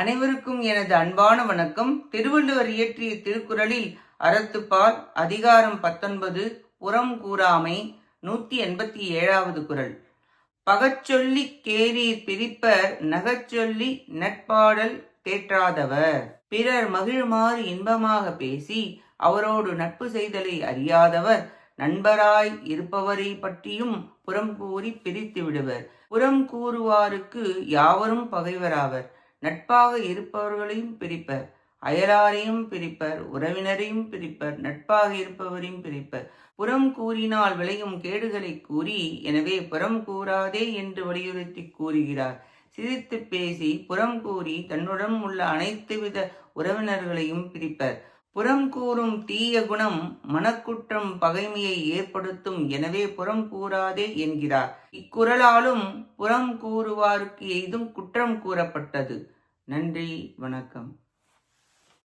அனைவருக்கும் எனது அன்பான வணக்கம். திருவள்ளுவர் இயற்றிய திருக்குறளில் அறத்துப்பால் அதிகாரம் பத்தொன்பது புறம் கூறாமை நூத்தி எண்பத்தி ஏழாவது குறள். பகச்சொல்லி கேரீர் பிரிப்பர் நகச்சொல்லி நட்பாடல் தேற்றாதவர். பிறர் மகிழுமாறு இன்பமாக பேசி அவரோடு நட்பு செய்தலை அறியாதவர். நண்பராய் இருப்பவரை பற்றியும் புறம் கூறி பிரித்து விடுவர். புறம் கூறுவாருக்கு யாவரும் பகைவராவர். நட்பாக இருப்பவர்களையும் பிரிப்பர். அயலாரையும் பிரிப்பர் உறவினரையும் பிரிப்பர் நட்பாக இருப்பவரையும் பிரிப்பர். புறம் கூறினால் விளையும் கேடுகளை கூறி எனவே புறம் கூறாதே என்று வலியுறுத்தி கூறுகிறார். சிரித்து பேசி புறம் கூறி தன்னுடன் உள்ள அனைத்து வித உறவினர்களையும் பிரிப்பர். புறம் கூறும் தீய குணம் மனக்குற்றம் பகைமையை ஏற்படுத்தும் எனவே புறம் கூறாதே என்கிறார். இக்குறளாலும் புறம் கூறுவாருக்கு எய்தும் குற்றம் கூறப்பட்டது. நன்றி வணக்கம்.